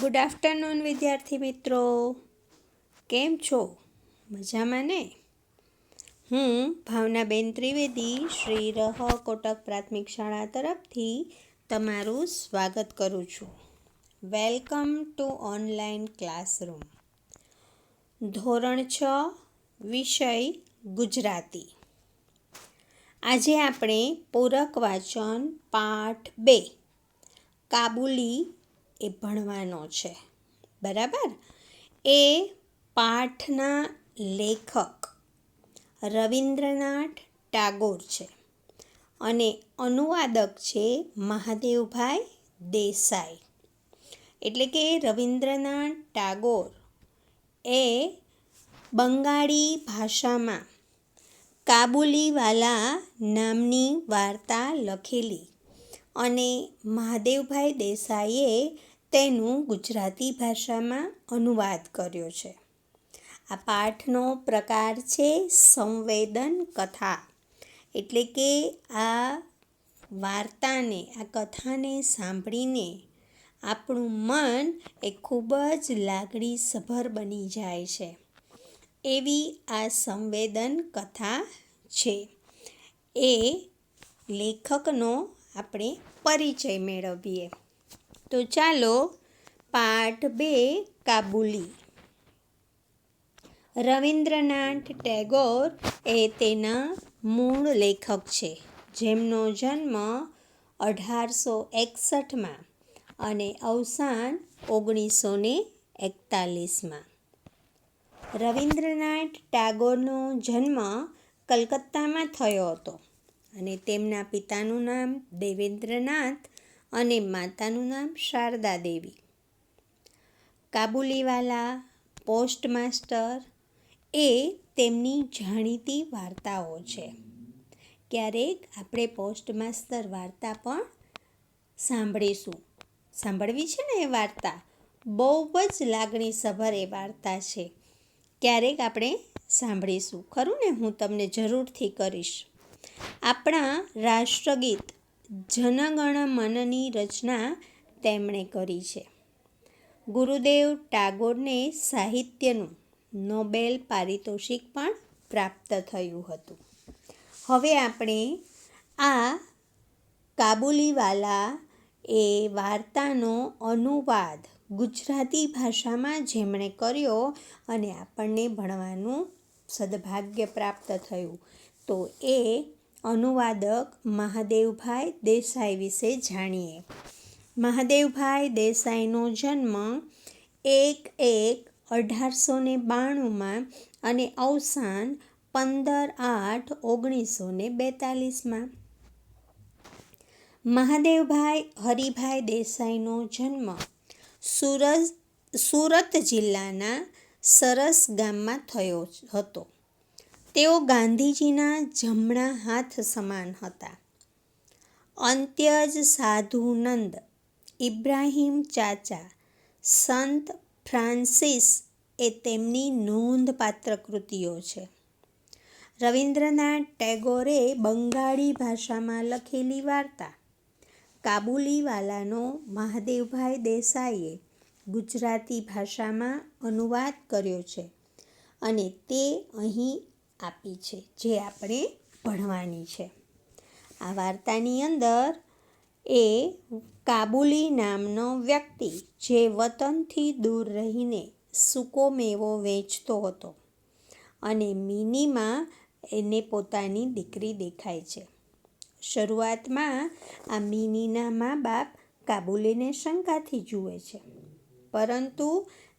Good afternoon વિદ્યાર્થી મિત્રો. કેમ છો? મજામાં ને? હું ભાવનાબેન ત્રિવેદી, શ્રી રહ કોટક પ્રાથમિક શાળા તરફથી તમારું સ્વાગત કરું છું. વેલકમ ટુ ઓનલાઈન ક્લાસરૂમ ધોરણ છ, વિષય ગુજરાતી. આજે આપણે પૂરક વાચન પાઠ બે. કાબુલી એ ભણવાનો છે. બરાબર? એ પાઠના લેખક રવિન્દ્રનાથ ટાગોર છે અને અનુવાદક છે મહાદેવભાઈ દેસાઈ. એટલે કે રવિન્દ્રનાથ ટાગોર એ બંગાળી ભાષામાં કાબુલીવાલા નામની વાર્તા લખેલી અને મહાદેવભાઈ દેસાઈએ તેનું ગુજરાતી ભાષામાં અનુવાદ કર્યો છે. આ પાઠનો પ્રકાર છે સંવેદન કથા. એટલે કે આ વાર્તાને, આ કથાને સાંભળીને આપણું મન એ ખૂબ જ લાગણીસભર બની જાય છે. એવી આ સંવેદન કથા છે. એ લેખકનો આપણે પરિચય મેળવીએ. તો ચાલો પાઠ બે, કાબુલી. રવિન્દ્રનાથ ટેગોર એ તેના મૂળ લેખક છે, જેમનો જન્મ અઢારસો એકસઠમાં અને અવસાન ઓગણીસો ને એકતાલીસમાં. રવિન્દ્રનાથ ટાગોરનો જન્મ કલકત્તામાં થયો હતો અને તેમના પિતાનું નામ દેવેન્દ્રનાથ અને માતાનું નામ શારદા દેવી. કાબુલીવાલા પોસ્ટમાસ્ટર એ તેમની જાણીતી વાર્તાઓ છે. ક્યારેક આપણે પોસ્ટમાસ્ટર વાર્તા પણ સાંભળીશું. સાંભળવી છે ને એ વાર્તા? બહુ જ લાગણીસભર એ વાર્તા છે. ક્યારેક આપણે સાંભળીશું. ખરું ને? હું તમને જરૂરથી કરીશ. આપણા રાષ્ટ્રગીત જનગણ મનની રચના તેમણે કરી છે. ગુરુદેવ ટાગોરને સાહિત્યનું નોબેલ પારિતોષિક પણ પ્રાપ્ત થયું હતું. હવે આપણે આ કાબુલીવાલા એ વાર્તાનો અનુવાદ ગુજરાતી ભાષામાં જેમણે કર્યો અને આપણને ભણવાનું સદભાગ્ય પ્રાપ્ત થયું. તો એ અનુવાદક મહાદેવભાઈ દેસાઈ વિશે જાણીએ. મહાદેવભાઈ દેસાઈનો જન્મ એક એક અઢારસો ને બાણુંમાં અને અવસાન પંદર આઠ ઓગણીસો ને બેતાલીસમાં. મહાદેવભાઈ હરિભાઈ દેસાઈનો જન્મ સુરત સુરત જિલ્લાના સરસ ગામમાં થયો હતો. તેઓ ગાંધીજીના જમણા હાથ સમાન હતા. અંત્યજ સાધુનંદ, ઇબ્રાહિમ ચાચા, સંત ફ્રાન્સિસ એ તેમની નોંધપાત્ર કૃતિઓ છે. રવિન્દ્રનાથ ટેગોરે બંગાળી ભાષામાં લખેલી વાર્તા, કાબુલીવાલાનો મહાદેવભાઈ દેસાઈએ ગુજરાતી ભાષામાં અનુવાદ કર્યો છે અને તે અહીં આપી છે, જે આપણે ભણવાની છે. આ વાર્તાની અંદર એ કાબુલી નામનો વ્યક્તિ જે વતનથી દૂર રહીને સૂકો મેવો વેચતો હતો અને મિનીમાં એને પોતાની દીકરી દેખાય છે. શરૂઆતમાં આ મિનીના મા બાપ કાબુલીને શંકાથી જુએ છે, પરંતુ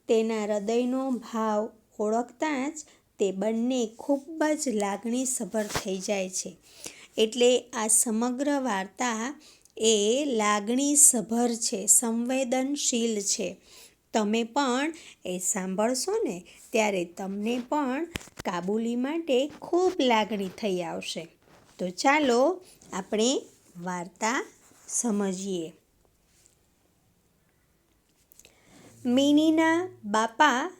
તેના હૃદયનો ભાવ ઓળખતા જ તે બંને ખૂબ જ લાગણીસભર થઈ જાય છે. એટલે આ સમગ્ર વાર્તા એ લાગણીસભર છે, સંવેદનશીલ છે. તમે પણ એ સાંભળશો ને, ત્યારે તમને પણ કાબુલી માટે ખૂબ લાગણી થઈ આવશે. તો ચાલો આપણે વાર્તા સમજીએ. મિનીના બાપા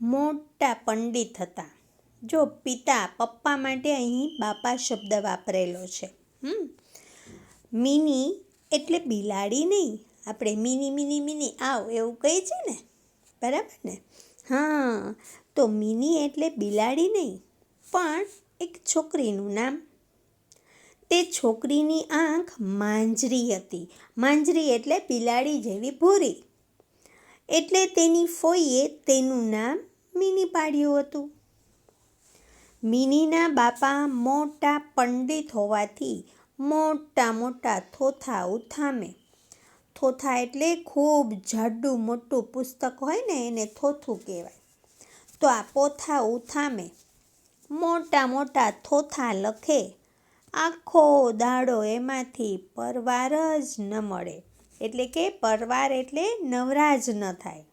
મોટા પંડિત હતા. જો પિતા પપ્પા માટે અહીં બાપા શબ્દ વાપરેલો છે. હમ. મિની એટલે બિલાડી નહીં. આપણે મિની મિની મિની, આવ, એવું કહી છે ને? બરાબર ને? હા, તો મિની એટલે બિલાડી નહીં, પણ એક છોકરીનું નામ. તે છોકરીની આંખ માંજરી હતી. માંજરી એટલે બિલાડી જેવી ભૂરી. એટલે તેની ફોઈએ તેનું નામ મિની પાડ્યું હતું. મિનીના બાપા મોટા પંડિત હોવાથી મોટા મોટા થોથા ઉથામે. થોથા એટલે ખૂબ જાડું મોટું પુસ્તક હોય ને એને થોથું કહેવાય. તો આ પોથા ઉથામે મોટા મોટા થોથા લખે, આખો દાડો એમાંથી પરવાર જ ન મળે. એટલે કે પરવાર એટલે નવરા ન થાય.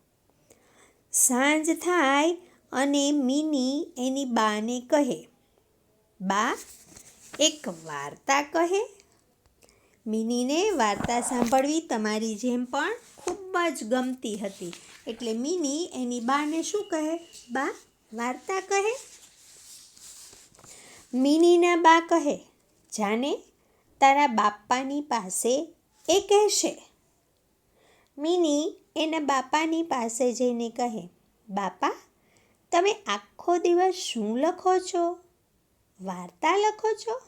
સાંજ થાય અને મિની એની બાને કહે, બા, એક વાર્તા કહે. મિનીને વાર્તા સાંભળવી તમારી જેમ પણ ખૂબ જ ગમતી હતી. એટલે મિની એની બાને શું કહે, બા, વાર્તા કહે. મિનીના બા કહે, જાને, તારા બાપાની પાસે એ કહેશે. મિની એના બાપાની પાસે જઈને કહે, બાપા તમે આખો દિવસ શું લખો છો? વાર્તા લખો છો?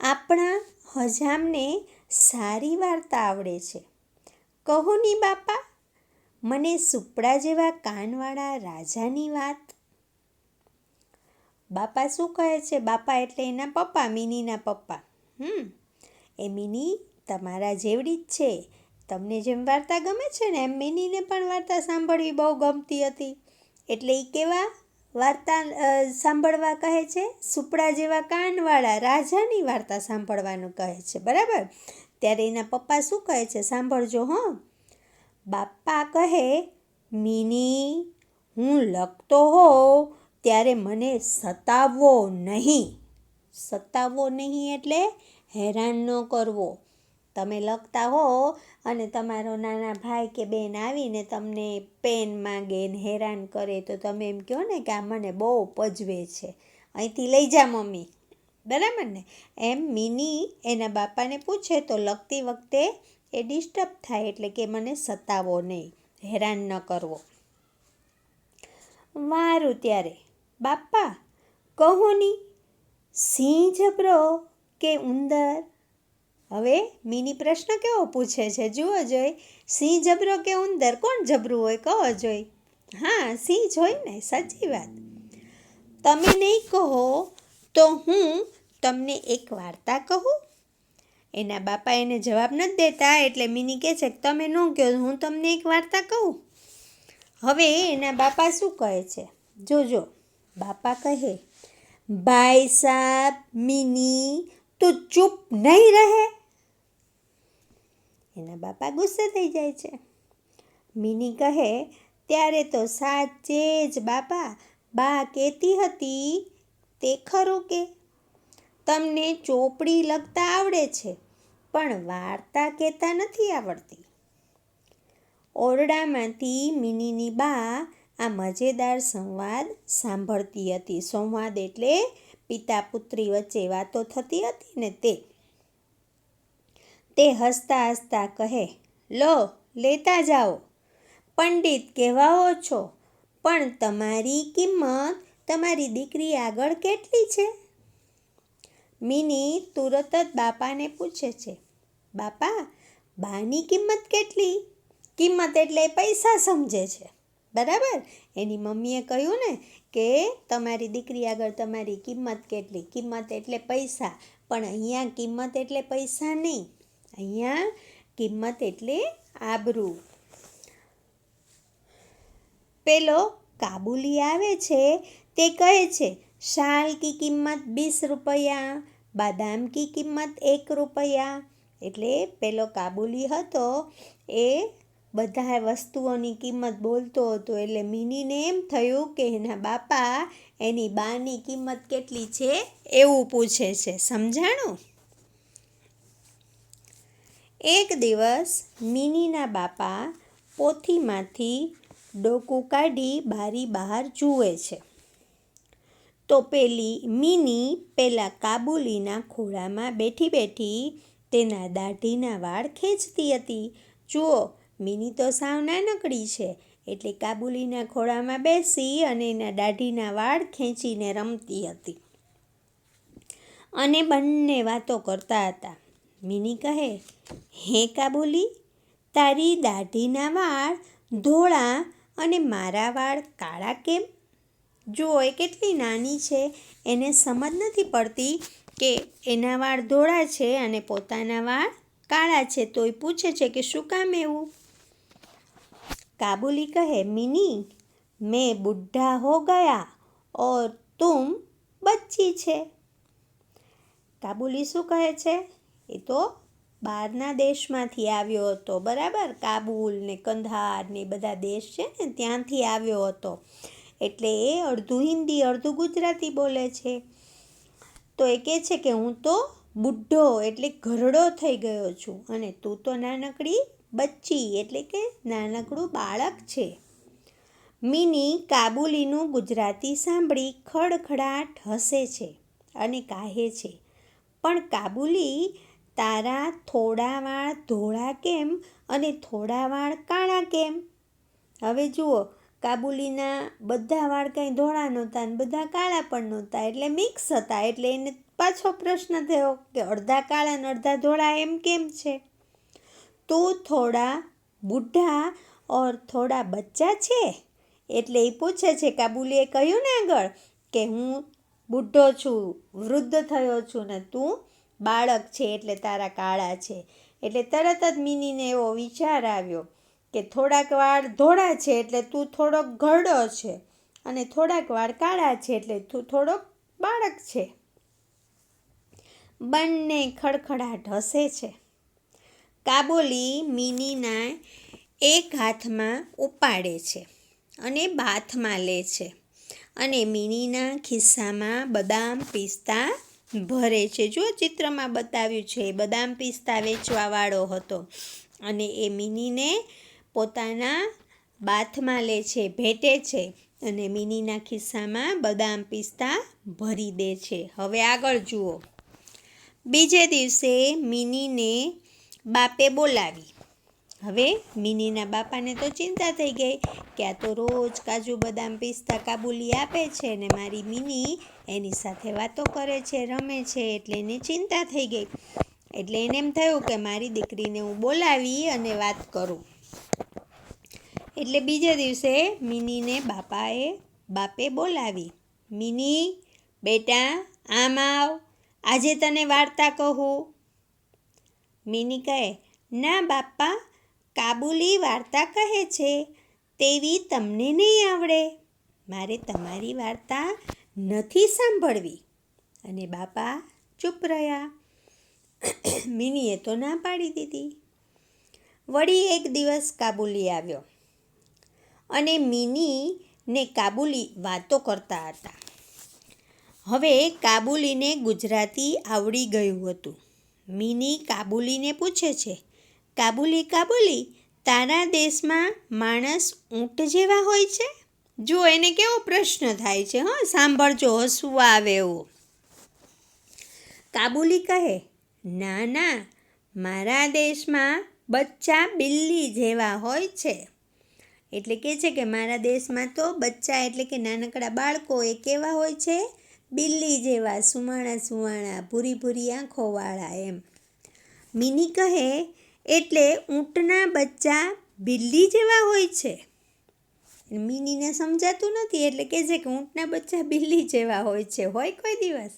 આપણા હજામને સારી વાર્તા આવડે છે. કહો ની બાપા, મને સુપડા જેવા કાનવાળા રાજાની વાત. બાપા શું કહે છે? બાપા એટલે એના પપ્પા, મિનીના પપ્પા. હમ, એ મિની તમારા જેવડી જ છે. તમને જેમ વાર્તા ગમે છે ને, એમ મિનીને પણ વાર્તા સાંભળવી બહુ ગમતી હતી. એટલે એ કેવા? વાર્તા સાંભળવા કહે છે? સુપડા જેવા કાનવાળા રાજાની વાર્તા સાંભળવાનું કહે છે, બરાબર? ત્યારે એના પપ્પા શું કહે છે? સાંભળજો, હં. બાપ્પા કહે, મિની, હું લખતો હોઉં ત્યારે મને સતાવવો નહીં. સતાવવો નહીં એટલે હેરાન ન કરવો. તમે લખતા હો અને તમારો નાના ભાઈ કે બેન આવીને તમને પેન માંગે ને હેરાન કરે તો તમે એમ કહો ને કે આ મને બહુ પજવે છે. અહીંથી લઈ જા મમ્મી. બરાબર ને? એમ મિની એના બાપાને પૂછે તો લખતી વખતે એ ડિસ્ટર્બ થાય એટલે કે મને સતાવો નહીં, હેરાન ન કરવો. વારું ત્યારે, બાપા કહો ની, સિંહ જબરો કે ઉંદર હવે મિની પ્રશ્ન કેવો પૂછે છે? જુઓ જોઈ. સિંહ જબરો કે ઉંદર? કોણ જબરું હોય? કહો જોઈ. હા, સિંહ જોઈ ને, સાચી વાત. તમે નહીં કહો તો હું તમને એક વાર્તા કહું. એના બાપા એને જવાબ નથી દેતા, એટલે મિની કહે છે કે તમે ન કહો, હું તમને એક વાર્તા કહું. હવે એના બાપા શું કહે છે? જોજો બાપા કહે, ભાઈ સાહેબ મિની, તું ચૂપ નહીં રહે. એના બાપા ગુસ્સે થઈ જાય છે. મિની કહે, ત્યારે તો સાચે જ બાપા, બા કહેતી હતી તે ખરું કે? તમને ચોપડી લખતા આવડે છે, પણ વાર્તા કહેતા નથી આવડતી. ઓરડામાંથી મિનીની બા આ મજેદાર સંવાદ સાંભળતી હતી. સંવાદ એટલે પિતા પુત્રી વચ્ચે વાતો થતી હતી ને તે તે હસતા હસતા કહે, લો, લેતા જાઓ. પંડિત કહેવાઓ છો, પણ તમારી કિંમત તમારી દીકરી આગળ કેટલી છે? મિની તુરત જ બાપાને પૂછે છે, બાપા, બાની કિંમત કેટલી? કિંમત એટલે પૈસા સમજે છે, બરાબર? એની મમ્મીએ કહ્યું ને કે, તમારી દીકરી આગળ તમારી કિંમત કેટલી? કિંમત એટલે પૈસા, પણ અહીંયા કિંમત એટલે પૈસા નહીં. અહીંયા કિંમત એટલે આબરૂ. પેલો કાબુલી આવે છે, તે કહે છે, શાલ કી કિંમત બીસ રૂપિયા, બાદામ કી કિંમત એક રૂપિયા. એટલે પેલો કાબુલી હતો, એ બધા વસ્તુઓની કિંમત બોલતો હતો, એટલે મિનીને એમ થયું કે એના બાપા, એની બાની કિંમત કેટલી છે? એવું પૂછે છે. સમજાણું? એક દિવસ મિનીના બાપા પોથીમાંથી ડોકું કાઢી બારી બહાર જુએ છે. તો પેલી મિની પેલા કાબુલીના ખોળામાં બેઠી બેઠી તેના દાઢીના વાળ ખેંચતી હતી. જુઓ, મિની તો સાવ નાનકડી છે. એટલે કાબુલીના ખોળામાં બેસી અને એના દાઢીના વાળ ખેંચીને રમતી હતી. અને બંને વાતો કરતા હતા. મિની કહે, હે કાબુલી, તારી દાઢીના વાળ, ધોળા અને મારા વાળ કાળા કેમ? જુઓ એ કેટલી નાની છે, એને સમજ નથી પડતી કે એના વાળ ધોળા છે અને પોતાના વાળ કાળા છે તો એ પૂછે છે કે શું કામ એવું? કાબુલી કહે, મિની, મેં બુઢા હો ગયા ઓર તુમ બચ્ચી છે. કાબુલી શું કહે છે? એ તો બહારના દેશમાંથી આવ્યો હતો, બરાબર? કાબુલ ને કંધાર ને બધા દેશ છે ને ત્યાંથી આવ્યો હતો. એટલે એ અડધું હિન્દી, અડધું ગુજરાતી બોલે છે. તો એ કહે છે કે હું તો બુઢો એટલે ઘરડો થઈ ગયો છું અને તું તો નાનકડી બચ્ચી એટલે કે નાનકડું બાળક છે. મિની કાબુલીનું ગુજરાતી સાંભળી ખડખડાટ હસે છે અને કહે છે. પણ કાબુલી તારા થોડા વાળ ધોળા કેમ અને થોડા વાળ કાળા કેમ? હવે જુઓ, કાબુલીના બધા વાળ કંઈ ધોળા નહોતા અને બધા કાળા પણ નહોતા. એટલે મિક્સ હતા. એટલે એને પાછો પ્રશ્ન થયો કે અડધા કાળા અને અડધા ધોળા એમ કેમ છે? તું થોડા બુઢા ઓર થોડા બચ્ચા છે? એટલે એ પૂછે છે, કાબુલીએ કહ્યું ને આગળ કે હું બુઢો છું, વૃદ્ધ થયો છું ને તું બાળક છે એટલે તારા કાળા છે. એટલે તરત જ મિનીને એવો વિચાર આવ્યો કે થોડાક વાળ ધોળા છે એટલે તું થોડોક ઘરડો છે અને થોડાક વાળ કાળા છે એટલે તું થોડોક બાળક છે. બંને ખડખડાટ હસે છે. કાબોલી મિનીના એક હાથમાં ઉપાડે છે અને બાથમાં લે છે અને મિનીના ખિસ્સામાં બદામ પિસ્તા ભરે છે. જો ચિત્રમાં બતાવ્યું છે, બદામ પિસ્તા વેચવાવાળો હતો અને એ મિનીને પોતાના બાથમાં લે છે, ભેટે છે અને મિનીના ખિસ્સામાં બદામ પિસ્તા ભરી દે છે. હવે આગળ જુઓ. બીજે દિવસે મિનીને બાપે બોલાવી. હવે મિનીના બાપાને તો ચિંતા થઈ ગઈ કે આ તો રોજ કાજુ બદામ પિસ્તા કાબુલી આપે છે ને મારી મિની એની સાથે વાતો કરે છે, રમે છે એટલે એને ચિંતા થઈ ગઈ. એટલે એને એમ થયું કે મારી દીકરીને હું બોલાવી અને વાત કરું. એટલે બીજા દિવસે મિનીને બાપાએ, બાપે બોલાવી. મિની, બેટા, આમ આવ, આજે તને વાર્તા કહું. મિની કહે, ના બાપા કાબુલી વાર્તા કહે છે, તેવી તમને નહીં આવડે. મારે તમારી વાર્તા નથી સાંભળવી. અને બાપા ચૂપ રહ્યા. મિનીએ તો ના પાડી દીધી. વળી એક દિવસ કાબુલી આવ્યો. અને મિની ને કાબુલી વાતો કરતા હતા. હવે કાબુલીને ગુજરાતી આવડી ગયું હતું. મિની કાબુલીને પૂછે છે કાબુલી કાબુલી, તારા દેશમાં માણસ ઊંટ જેવા હોય છે? જો એને કેવો પ્રશ્ન થાય છે, હં? સાંભળજો, હસવું આવે એવું. કાબુલી કહે, ના ના, મારા દેશમાં બચ્ચા બિલ્લી જેવા હોય છે. એટલે કે છે કે મારા દેશમાં તો બચ્ચા એટલે કે નાનકડા બાળકો એ કેવા હોય છે? બિલ્લી જેવા, સુવાણા સુવાણા, ભૂરી ભૂરી આંખોવાળા એમ. મિની કહે એટલે ઊંટના બચ્ચા બિલ્લી જેવા હોય છે. મિનીને સમજાતું નથી એટલે કહે છે કે ઊંટના બચ્ચા બિલ્લી જેવા હોય છે. હોય કોઈ દિવસ,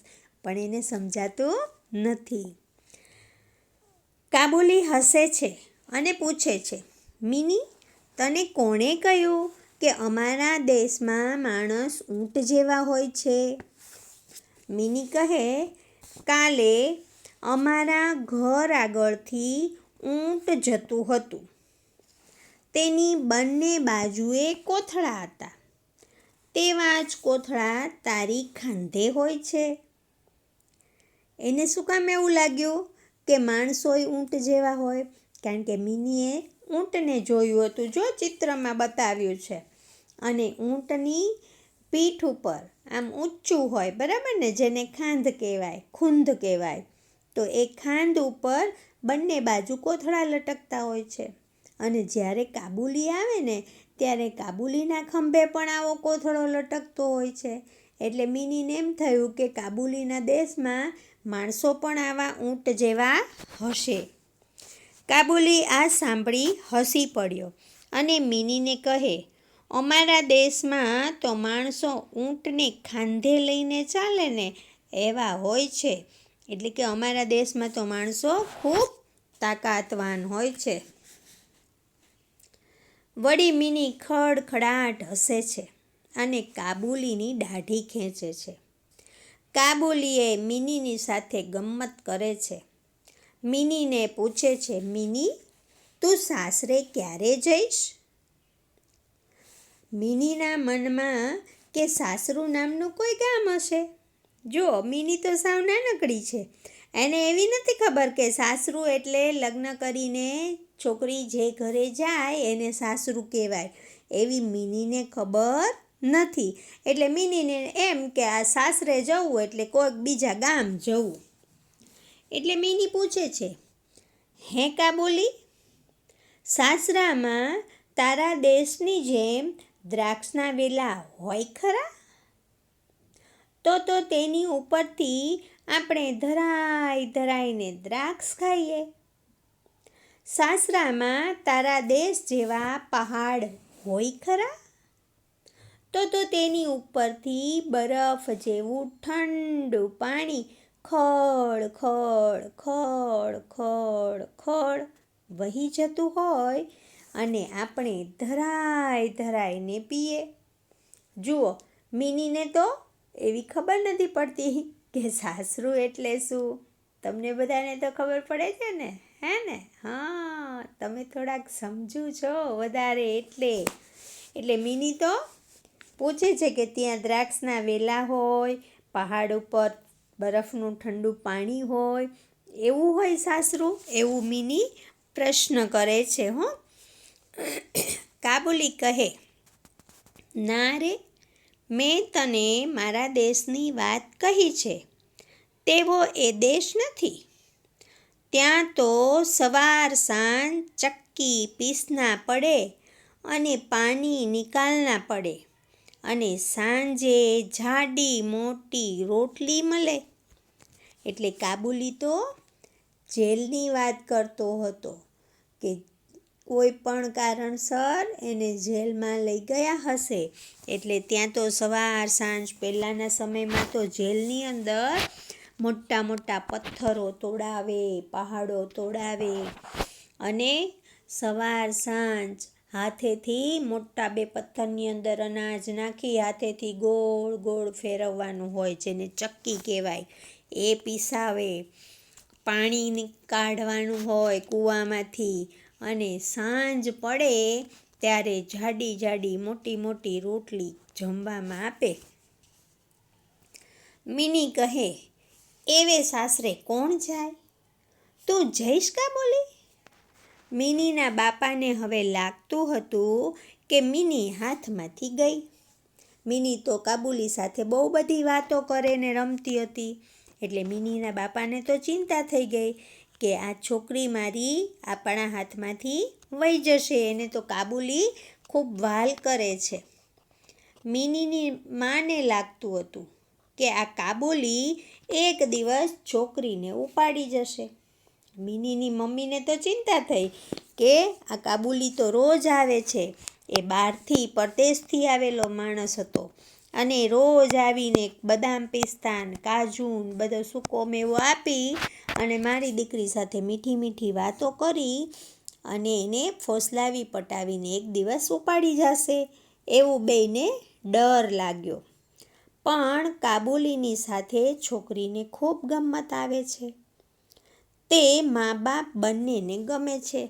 પણ એને સમજાતું નથી. કાબુલી હસે છે અને પૂછે છે, મિની, તને કોણે કહ્યું કે અમારા દેશમાં માણસ ઊંટ જેવા હોય છે? મિની કહે, કાલે અમારા ઘર આગળથી ઊંટ જતું હતું. તેની બંને બાજુએ કોથળા હતા. તેવા જ કોથળા તારી ખાંધે હોય છે. એને શું કામ એવું લાગ્યું કે માણસોય ઊંટ જેવા હોય? કારણ કે મિનીએ ઊંટને જોયું હતું, જો ચિત્રમાં બતાવ્યું છે. અને ઊંટની પીઠ ઉપર આમ ઊંચું હોય, બરાબર ને? જેને ખાંધ કહેવાય, ખૂંધ કહેવાય. તો એ ખાંધ ઉપર બંને બાજુ કોથળા લટકતા હોય છે. અને જ્યારે કાબુલી આવે ને, ત્યારે કાબુલીના ખંભે પણ આવો કોથળો લટકતો હોય છે. એટલે મિનીને એમ થયું કે કાબુલીના દેશમાં માણસો પણ આવા ઊંટ જેવા હશે. કાબુલી આ સાંભળી હસી પડ્યો અને મિનીને કહે, અમારા દેશમાં તો માણસો ઊંટને ખાંધે લઈને ચાલે ને, એવા હોય છે. એટલે કે અમારા દેશમાં તો માણસો ખૂબ તાકાતવાન હોય છે. વળી મિની ખડખડાટ હસે છે અને કાબુલીની દાઢી ખેંચે છે. કાબુલીએ મિનીની સાથે ગમ્મત કરે છે. મિનીને પૂછે છે, મિની, તું સાસરે ક્યારે જઈશ? મિનીના મનમાં કે સાસરું નામનું કોઈ ગામ હશે? જો મિની તો સાવ નાનકડી છે. એને એવી નથી ખબર કે સાસરું એટલે લગ્ન કરીને છોકરી જે ઘરે જાય એને સાસરું કહેવાય. એવી મિનીને ખબર નથી. એટલે મિનીને એમ કે આ સાસરે જવું એટલે કોઈક બીજા ગામ જવું. એટલે મિની પૂછે છે, હે કાબુલી સાસરામાં તારા દેશની જેમ દ્રાક્ષના વેલા હોય ખરા? તો તો તેની ઉપરથી આપણે ધરાઈ ધરાઈને દ્રાક્ષ ખાઈએ. સાસરામાં તારા દેશ જેવા પહાડ હોય ખરા? તો તો તેની ઉપરથી બરફ જેવું ઠંડુ પાણી ખળ ખળ ખળ ખળ ખળ વહી જતું હોય અને આપણે ધરાઈ ધરાઈને પીએ. જુઓ, મિનીને તો એવી ખબર નથી પડતી કે સાસરું એટલે શું? તમને બધાને તો ખબર પડે છે ને, હે ને? હા, તમે થોડાક સમજુ છો વધારે એટલે. એટલે મિની તો પૂછે છે કે ત્યાં દ્રાક્ષના વેલા હોય, પહાડ ઉપર બરફનું ઠંડુ પાણી હોય, એવું હોય સાસરું? એવું મિની પ્રશ્ન કરે છે, હો. કાબુલી કહે, ના રે મેં તને મારા દેશની વાત કહી છે, તેવો એ દેશ નથી. ત્યાં તો સવાર સાંજ ચક્કી પીસના પડે અને પાણી નિકાલના પડે અને સાંજે જાડી મોટી રોટલી મળે. એટલે કાબુલી તો જેલની વાત કરતો હતો કે કોઈ પણ કારણસર એને જેલમાં લઈ ગયા હશે. એટલે ત્યાં તો સવાર, સાંજ પહેલાંના સમયમાં તો જેલની અંદર મોટા મોટા પથ્થરો તોડાવે, પહાડો તોડાવે અને સવાર, સાંજ હાથેથી મોટા બે પથ્થરની અંદર અનાજ નાખી હાથેથી ગોળ ગોળ ફેરવવાનું હોય જેને ચક્કી કહેવાય, એ પીસાવે. પાણી કાઢવાનું હોય કૂવામાંથી અને સાંજ પડે ત્યારે જાડી જાડી મોટી મોટી રોટલી જમવામાં આપે. મિની કહે, એવે સાસરે કોણ જાય? તું જઈશ કા બોલી? મિનીના બાપાને હવે લાગતું હતું કે મિની હાથમાંથી ગઈ. મિની તો કાબુલી સાથે બહુ બધી વાતો કરે ને રમતી હતી. એટલે મિનીના બાપાને તો ચિંતા થઈ ગઈ કે આ છોકરી મારી આપણા હાથમાંથી વહી જશે. એને તો કાબુલી ખૂબ વાલ કરે છે. મિનીની માને લાગતું હતું કે આ કાબુલી એક દિવસ છોકરીને ઉપાડી જશે. મિનીની મમ્મીને તો ચિંતા થઈ કે આ કાબુલી તો રોજ આવે છે. એ બહારથી પરદેશથી આવેલો માણસ હતો. અને રોજ આવીને બદામ પિસ્તાન કાજુ બધો સૂકો મેવો આપી અને મારી દીકરી સાથે મીઠી મીઠી વાતો કરી અને એને ફોસલાવી પટાવીને એક દિવસ ઉપાડી જશે. એવું બેને ડર લાગ્યો. પણ કાબુલીની સાથે છોકરીને ખૂબ ગમત આવે છે. તે મા બાપ બંનેને ગમે છે.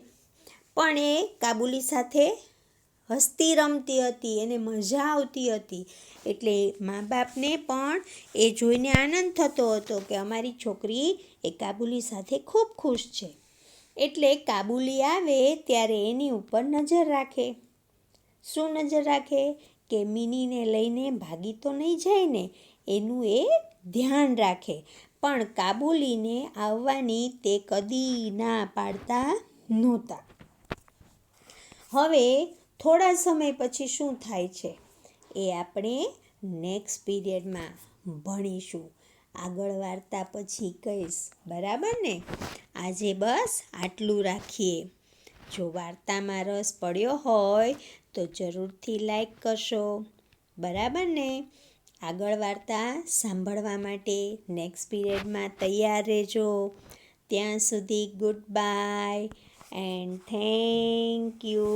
પણ એ કાબુલી સાથે હસતી રમતી હતી, એને મજા આવતી હતી. એટલે મા બાપને પણ એ જોઈને આનંદ થતો હતો કે અમારી છોકરી એ કાબુલી સાથે ખૂબ ખુશ છે. એટલે કાબુલી આવે ત્યારે એની ઉપર નજર રાખે. શું નજર રાખે? કે મિનીને લઈને ભાગી તો નહીં જાય ને, એનું એ ધ્યાન રાખે. પણ કાબુલીને આવવાની તે કદી ના પાડતા નહોતા. હવે થોડા સમય પછી શું થાય છે? એ આપણે નેક્સ્ટ પીરિયડમાં ભણીશું. આગળ વાર્તા પછી કહીશ. બરાબર ને? આજે બસ આટલું રાખીએ. જો વાર્તામાં રસ પડ્યો હોય તો જરૂરથી લાઈક કરશો. બરાબર ને? આગળ વાર્તા સાંભળવા માટે નેક્સ્ટ પીરિયડમાં તૈયાર રહેજો. ત્યાં સુધી good bye and thank you